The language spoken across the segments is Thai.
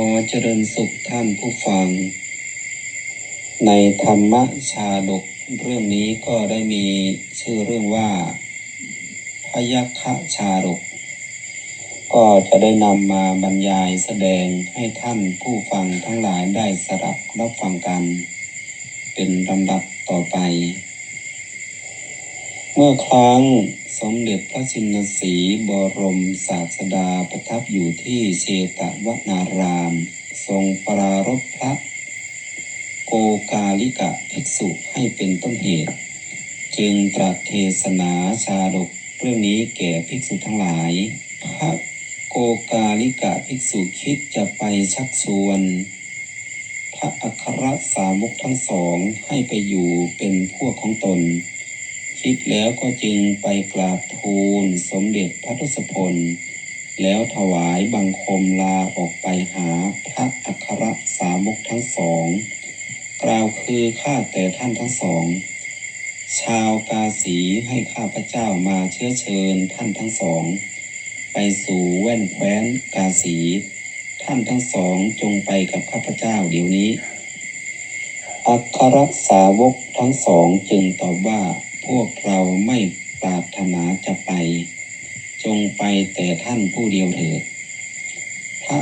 อเจริญสุขท่านผู้ฟัง ในธรรมชาดกเรื่องนี้ก็ได้มีชื่อเรื่องว่า พยัคฆชาดก ก็จะได้นำมาบรรยายแสดงให้ท่านผู้ฟังทั้งหลายได้สดับรับฟังกัน เป็นลำดับต่อไป เมื่อครั้งสมเด็จพระชินสีบรมศาสดาประทับอยู่ที่เชตวนาราม ทรงปรารภพระโกกาลิกะภิกษุให้เป็นต้นเหตุ จึงตรัสเทศนาชาดกเรื่องนี้แก่ภิกษุทั้งหลาย พระโกกาลิกะภิกษุคิดจะไปชักชวน พระอัครสาวกทั้งสองให้ไปอยู่เป็นพวกของตน คิดแล้วก็จึงไปกราบทูลสมเด็จพระทศพล แล้วถวายบังคมลาออกไปหาพระอัครสาวกทั้งสอง กล่าวคือข้าแต่ท่านทั้งสอง ชาวกาสีให้ข้าพเจ้ามาเชื้อเชิญท่านทั้งสอง ไปสู่แว่นแคว้นกาสี ท่านทั้งสองจงไปกับข้าพเจ้าเดี๋ยวนี้ อัครสาวกทั้งสองจึงตอบว่า พวกเราไม่ปรารถนาจะไป จงไปแต่ท่านผู้เดียวเถิด พระ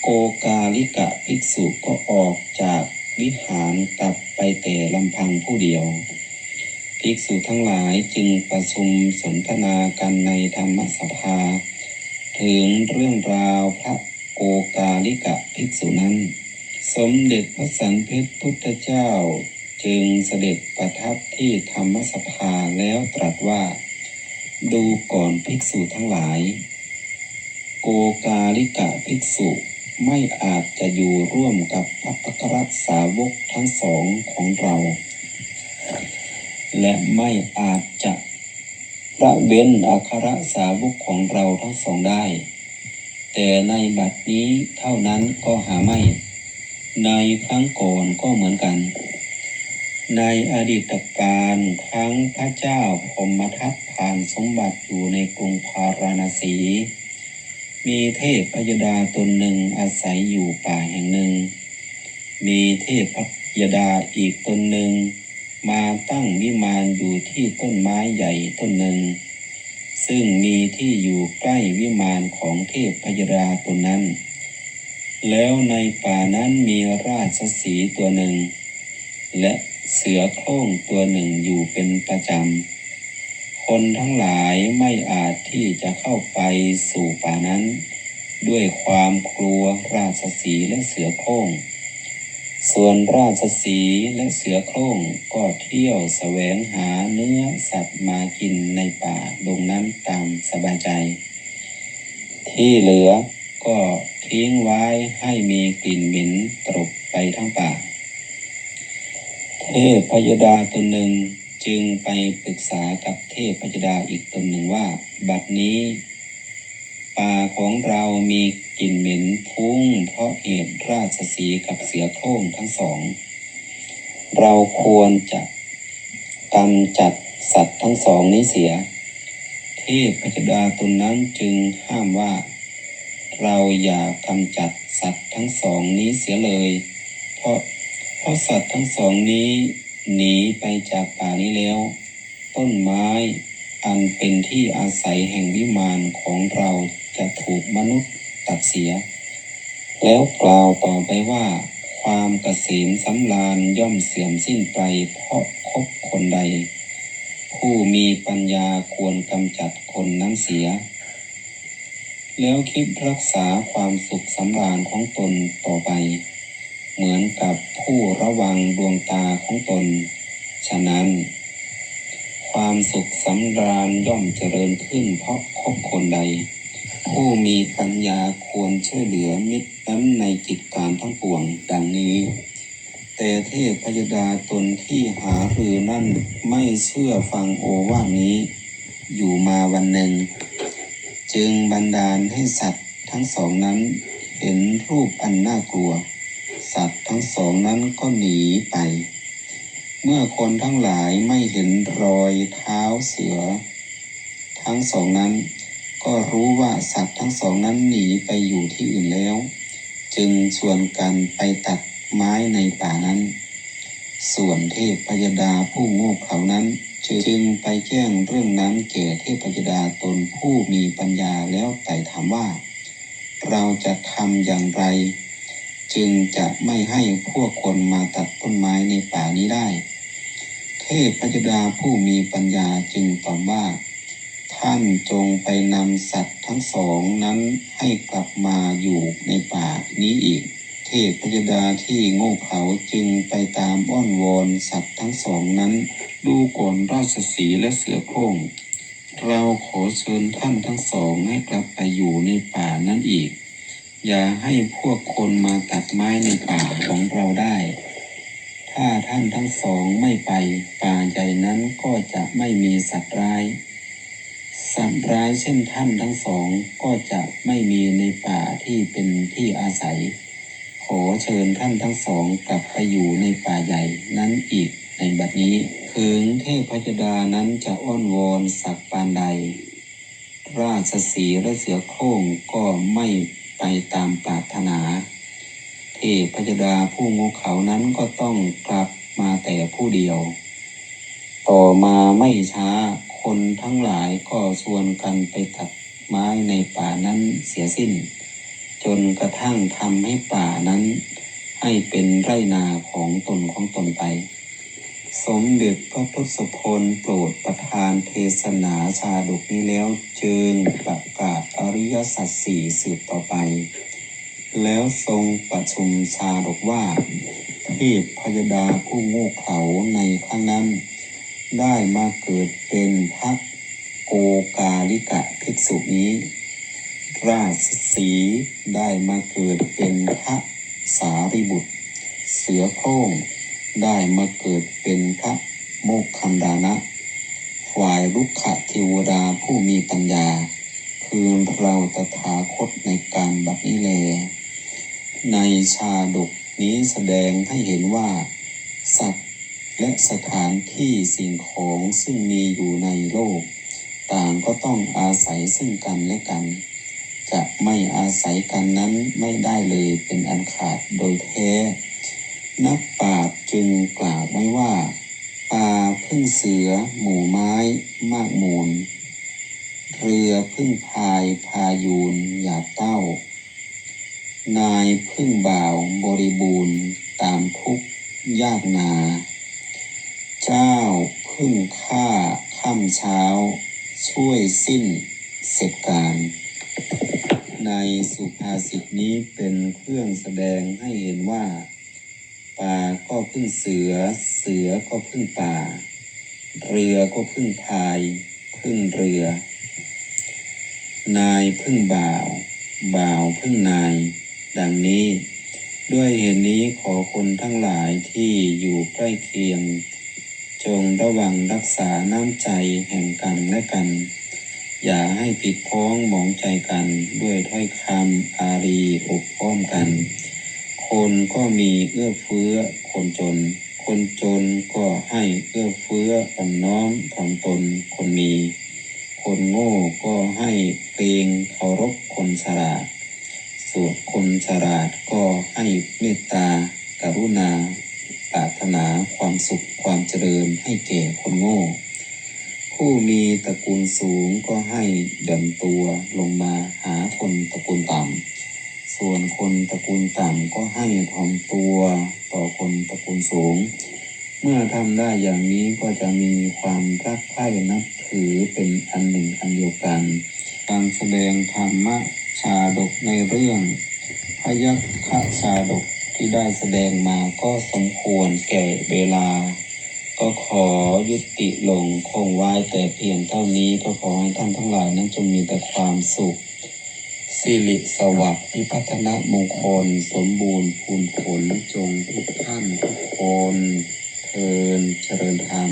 โกกาลิกะภิกษุก็ออกจากวิหารกลับไปแต่ลำพังผู้เดียว ภิกษุทั้งหลายจึงประชุมสนทนากันในธรรมสภา ถึงเรื่องราวพระโกกาลิกะภิกษุนั้น สมเด็จพระสันเพชรพุทธเจ้า จึงเสด็จประทับที่ธรรมสภาแล้วตรัสว่า ดูก่อนภิกษุทั้งหลาย โกกาลิกะภิกษุไม่อาจจะอยู่ร่วมกับพระอัครสาวกทั้งสองของเรา และไม่อาจจะละเว้นอัครสาวกของเราทั้งสองได้ แต่ในบัดนี้เท่านั้นก็หาไม่ ในครั้งก่อนก็เหมือนกัน ในอดีตการครั้งพระเจ้าพมทัตผ่านสมบัติอยู่ในกรุงพาราณสี มีเทพพยดาตนหนึ่งอาศัยอยู่ป่าแห่งหนึ่ง มีเทพพยดาอีกตนหนึ่ง มาตั้งวิมานอยู่ที่ต้นไม้ใหญ่ต้นหนึ่ง ซึ่งมีที่อยู่ใกล้วิมานของเทพพยดาตนนั้น แล้วในป่านั้นมีราชสีตัวหนึ่ง และ เสือโคร่งตัวหนึ่งอยู่เป็นประจำ คนทั้งหลายไม่อาจที่จะเข้าไปสู่ป่านั้น ด้วยความกลัวราชสีและเสือโคร่ง ส่วนราชสีและเสือโคร่งก็เที่ยวแสวงหาเนื้อสัตว์มากินในป่าดงนั้นตามสบายใจ ที่เหลือก็ทิ้งไว้ให้มีกลิ่นเหม็นตรบไปทั้งป่า เทพพยดาตนหนึ่งจึงไปปรึกษากับเทพพยดาอีกตนหนึ่งว่า บัดนี้ ป่าของเรามีกลิ่นเหม็นพุ่งเพราะเหตุราชสีกับเสือโคร่งทั้งสอง เราควรจะกำจัดสัตว์ทั้งสองนี้เสีย เทพพยดาตนนั้นจึงห้ามว่า เราอย่ากำจัดสัตว์ทั้งสองนี้เสียเลย เพราะ เพราะสัตว์ทั้งสองนี้ หนีไปจากป่านี้แล้ว ต้นไม้อันเป็นที่อาศัยแห่งวิมานของเราจะถูกมนุษย์ตัดเสีย แล้วกล่าวต่อไปว่า ความเกษมสำราญย่อมเสื่อมสิ้นไปเพราะคบคนใด ผู้มีปัญญาควรกำจัดคนนั้นเสีย แล้วคิดรักษาความสุขสำราญของตนต่อไป เหมือนกับผู้ระวังดวงตาของตน ฉะนั้น ความสุขสำราญย่อมเจริญขึ้นเพราะคบคนใด ผู้มีปัญญาควรช่วยเหลือมิตรนั้นในกิจการทั้งปวงดังนี้ แต่เทพพยดาตนที่หารือนั่นไม่เชื่อฟังโอวาทนี้ อยู่มาวันหนึ่ง จึงบันดาลให้สัตว์ทั้งสองนั้นเห็นรูปอันน่ากลัว สัตว์ทั้งสองนั้นก็หนีไป เมื่อคนทั้งหลายไม่เห็นรอยเท้าเสือ ทั้งสองนั้นก็รู้ว่าสัตว์ทั้งสองนั้นหนีไปอยู่ที่อื่นแล้ว จึงชวนกันไปตัดไม้ในป่านั้น ส่วนเทพพยดาผู้โง่เขานั้น จึงไปแจ้งเรื่องนั้นแก่เทพพยดาตนผู้มีปัญญาแล้วไต่ถามว่า เราจะทำอย่างไร จึงจะไม่ให้พวกคนมาตัดต้นไม้ในป่านี้ได้ เทพพยดาผู้มีปัญญาจึงตอบว่า ท่านจงไปนำสัตว์ทั้งสองนั้นให้กลับมาอยู่ในป่านี้อีก เทพพยดาที่โง่เขลาจึงไปตามอ้อนวอนสัตว์ทั้งสองนั้น ดูก่อนราชสีและเสือโคร่งเราขอเชิญท่านทั้งสองให้กลับไปอยู่ในป่านั้นอีก อย่าให้พวกคนมาตัดไม้ในป่าของเราได้ ถ้าท่านทั้งสองไม่ไปป่าใหญ่นั้นก็จะไม่มีสัตว์ร้าย สัตว์ร้ายเช่นท่านทั้งสองก็จะไม่มีในป่าที่เป็นที่อาศัย ขอเชิญท่านทั้งสองกลับไปอยู่ในป่าใหญ่นั้นอีกในบัดนี้ถึงเทพพยดานั้นจะอ้อนวอนสักปานใด ราชสีและเสือโคร่งก็ไม่ ไปตามปรารถนา เทพพยดาผู้ง่เขานั้นก็ต้องกลับมาแต่ผู้เดียว ต่อมาไม่ช้าคนทั้งหลายก็ชวนกันไปตัดไม้ในป่านั้นเสียสิ้น จนกระทั่งทำให้ป่านั้น ให้เป็นไรนาของตนของตนไป สมเด็จพระทศพลโปรดประทานเทศนาชาดกนี้แล้วจึงประกาศอริยสัจสี่สืบต่อไป แล้วทรงประชุมชาดกว่าเทพพยดาผู้โง่เขลาในครั้งนั้น ได้มาเกิดเป็นพระโกกาลิกะภิกษุนี้ ราชสีได้มาเกิดเป็นพระสารีบุตร เสือโคร่ง ได้มาเกิดเป็นพระโมกขันดานะฝ่ายลุกขเทวดาผู้มีปัญญา คือเราตถาคตในการบัดนี้แล ในชาดกนี้แสดงให้เห็นว่า สัตว์และสถานที่สิ่งของซึ่งมีอยู่ในโลก ต่างก็ต้องอาศัยซึ่งกันและกัน จะไม่อาศัยกันนั้นไม่ได้เลยเป็นอันขาดโดยแท้ นักปราชญ์จึงกล่าวไว้ว่าปลาพึ่งเสือ หมู่ไม้มากมูล เรือพึ่งพายพายูนหยาดเต้า นายพึ่งบ่าวบริบูรณ์ตามทุกยากนา เจ้าพึ่งข้าค่ำเช้า ช่วยสิ้นเสร็จการ ในสุภาษิตนี้เป็นเครื่องแสดงให้เห็นว่า ป่าก็พึ่งเสือ เสือก็พึ่งป่า เรือก็พึ่งพาย พึ่งเรือ นายพึ่งบ่าว บ่าวพึ่งนาย ดังนี้ ด้วยเหตุนี้ขอคนทั้งหลายที่อยู่ใกล้เคียง จงระวังรักษาน้ำใจแห่งกันและกัน อย่าให้ผิดพ้องหมองใจกันด้วยถ้อยคำอารีอบอ้อมกัน คนก็มีเอื้อเฟื้อคนจน คนจนก็ให้เอื้อเฟื้ออ่อนน้อมถ่อมตนคนมี คนโง่ก็ให้เกรงเคารพคนฉลาด ส่วนคนฉลาดก็ให้เมตตากรุณาปรารถนาความสุขความเจริญให้แก่คนโง่ ผู้มีตระกูลสูงก็ให้หย่อนตัวลงมาหาคนตระกูลต่ำ ส่วนคนตระกูลต่ำก็ให้ถ่อมตัวต่อคนตระกูลสูง เมื่อทำได้อย่างนี้ก็จะมีความรักใคร่นับถือเป็นอันหนึ่งอันเดียวกัน การแสดงธรรมะชาดกในเรื่องพยัคฆชาดกที่ได้แสดงมาก็สมควรแก่เวลา ก็ขอยุติลงคงไว้แต่เพียงเท่านี้ก็ขอให้ท่านทั้งหลายนั้นจงมีแต่ความสุข สิริสวัสดิ์พิพัฒนมงคล สมบูรณ์พูนผลจงทุกท่านทุกคนเทินเจริญธรรม